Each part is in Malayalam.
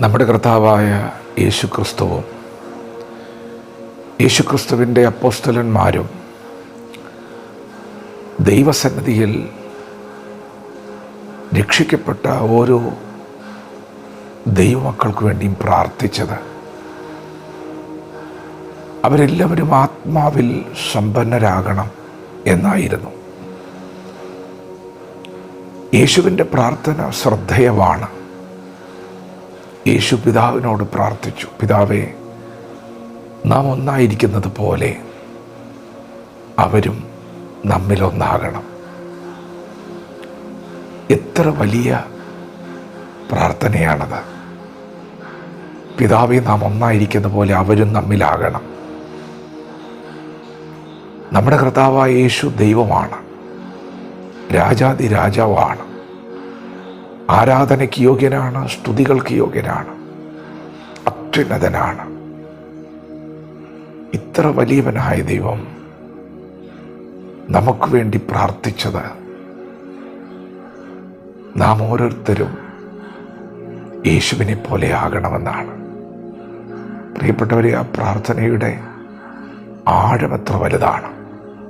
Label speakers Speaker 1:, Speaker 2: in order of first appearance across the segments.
Speaker 1: നമ്മുടെ കർത്താവായ യേശുക്രിസ്തുവും യേശുക്രിസ്തുവിന്റെ അപ്പോസ്തലന്മാരും ദൈവസന്നിധിയിൽ രക്ഷിക്കപ്പെട്ട ഓരോ ദൈവമക്കൾക്ക് വേണ്ടിയും പ്രാർത്ഥിച്ചത്. അവരെല്ലാവരും ആത്മാവിൽ സമ്പന്നരാകണം എന്നായിരുന്നു. യേശുവിന്റെ പ്രാർത്ഥന ശ്രദ്ധേയമാണ്. യേശു പിതാവിനോട് പ്രാർത്ഥിച്ചു. പിതാവേ നാം ഒന്നായിരിക്കുന്നത് പോലെ അവരും നമ്മിലൊന്നാകണം. എത്ര വലിയ പ്രാർത്ഥനയാണത്. പിതാവെ നാം ഒന്നായിരിക്കുന്ന പോലെ അവരും നമ്മിലാകണം. നമ്മുടെ കർത്താവായ യേശു ദൈവമാണ്. രാജാതി രാജാവാണ് ആരാധനയ്ക്ക് യോഗ്യനാണ് സ്തുതികൾക്ക് യോഗ്യനാണ് അത്യുന്നതനാണ്. ഇത്ര വലിയവനായ ദൈവം നമുക്ക് വേണ്ടി പ്രാർത്ഥിച്ചത് നാം ഓരോരുത്തരും യേശുവിനെ പോലെ ആകണമെന്നാണ്. പ്രിയപ്പെട്ടവരെ ആ പ്രാർത്ഥനയുടെ ആഴമെത്ര വലുതാണ്.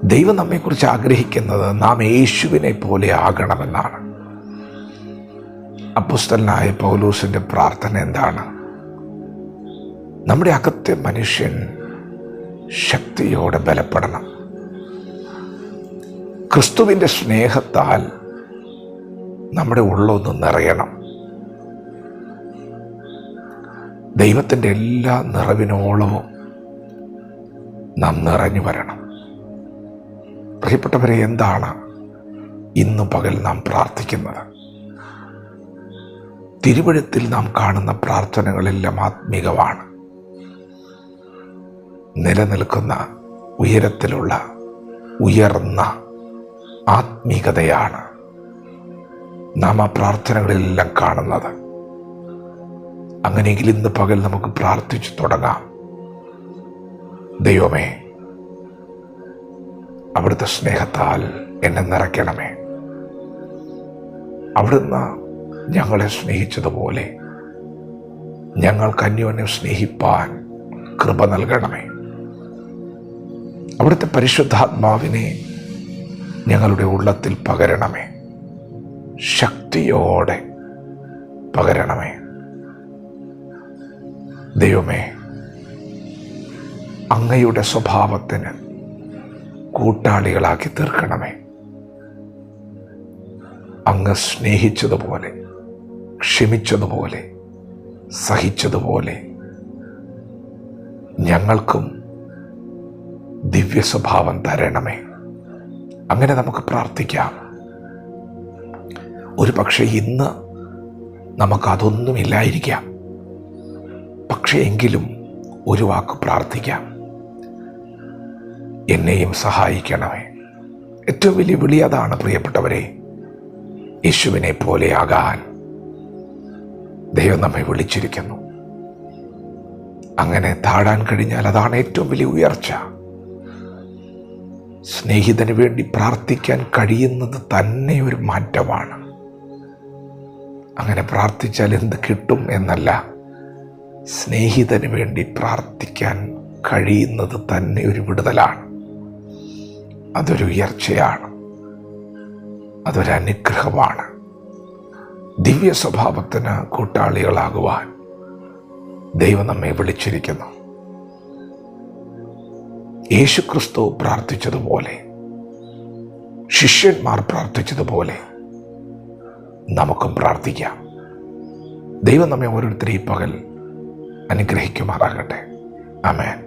Speaker 1: ദൈവം നമ്മെക്കുറിച്ച് ആഗ്രഹിക്കുന്നത് നാം യേശുവിനെ പോലെ ആകണമെന്നാണ്. അപ്പുസ്തലനായ പൗലൂസിന്റെ പ്രാർത്ഥന എന്താണ്? നമ്മുടെ അകത്തെ മനുഷ്യൻ ശക്തിയോടെ ബലപ്പെടണം. ക്രിസ്തുവിന്റെ സ്നേഹത്താൽ നമ്മുടെ ഉള്ളൊന്ന് നിറയണം. ദൈവത്തിന്റെ എല്ലാ നിറവിനോളവും നാം നിറഞ്ഞു വരണം. പ്രിയപ്പെട്ടവരെ എന്താണ് ഇന്ന് പകൽ നാം പ്രാർത്ഥിക്കുന്നത്? തിരുവഴുത്തിൽ നാം കാണുന്ന പ്രാർത്ഥനകളെല്ലാം ആത്മീകമാണ്. നിലനിൽക്കുന്ന ഉയരത്തിലുള്ള ഉയർന്ന ആത്മീകതയാണ് നാം ആ പ്രാർത്ഥനകളിലെല്ലാം കാണുന്നത്. അങ്ങനെയെങ്കിൽ ഇന്ന് പകൽ നമുക്ക് പ്രാർത്ഥിച്ചു തുടങ്ങാം. ദൈവമേ അവിടുത്തെ സ്നേഹത്താൽ എന്നെ നിറയ്ക്കണമേ. അവിടുന്ന് ഞങ്ങളെ സ്നേഹിച്ചതുപോലെ ഞങ്ങൾക്ക് അന്യോന്യം സ്നേഹിപ്പാൻ കൃപ നൽകണമേ. അവിടുത്തെ പരിശുദ്ധാത്മാവിനെ ഞങ്ങളുടെ ഉള്ളത്തിൽ പകരണമേ. ശക്തിയോടെ പകരണമേ. ദൈവമേ അങ്ങയുടെ സ്വഭാവത്തിന് കൂട്ടാളികളാക്കി തീർക്കണമേ. അങ്ങ് സ്നേഹിച്ചതുപോലെ ക്ഷമിച്ചതുപോലെ സഹിച്ചതുപോലെ ഞങ്ങൾക്കും ദിവ്യ സ്വഭാവം തരണമേ. അങ്ങനെ നമുക്ക് പ്രാർത്ഥിക്കാം. ഒരു പക്ഷേ ഇന്ന് നമുക്കതൊന്നുമില്ലായിരിക്കാം. പക്ഷേ എങ്കിലും ഒരു വാക്ക് പ്രാർത്ഥിക്കാം. എന്നെയും സഹായിക്കണമേ. ഏറ്റവും വലിയ വിളി അതാണ് പ്രിയപ്പെട്ടവരെ യേശുവിനെ പോലെയാകാൻ ദൈവം നമ്മെ വിളിച്ചിരിക്കുന്നു. അങ്ങനെ താഴാൻ കഴിഞ്ഞാൽ അതാണ് ഏറ്റവും വലിയ ഉയർച്ച. സ്നേഹിതന് വേണ്ടി പ്രാർത്ഥിക്കാൻ കഴിയുന്നത് തന്നെ ഒരു മാറ്റമാണ്. അങ്ങനെ പ്രാർത്ഥിച്ചാൽ എന്ത് കിട്ടും എന്നല്ല സ്നേഹിതന് വേണ്ടി പ്രാർത്ഥിക്കാൻ കഴിയുന്നത് തന്നെ ഒരു വിടുതലാണ്. അതൊരു ഉയർച്ചയാണ്. അതൊരു അനുഗ്രഹമാണ്. ദിവ്യ സ്വഭാവത്തിന് കൂട്ടാളികളാകുവാൻ ദൈവം നമ്മെ വിളിച്ചിരിക്കുന്നു. യേശുക്രിസ്തു പ്രാർത്ഥിച്ചതുപോലെ ശിഷ്യന്മാർ പ്രാർത്ഥിച്ചതുപോലെ നമുക്കും പ്രാർത്ഥിക്കാം. ദൈവം നമ്മെ ഓരോരുത്തരെയും പകൽ അനുഗ്രഹിക്കുമാറാകട്ടെ. ആമേൻ.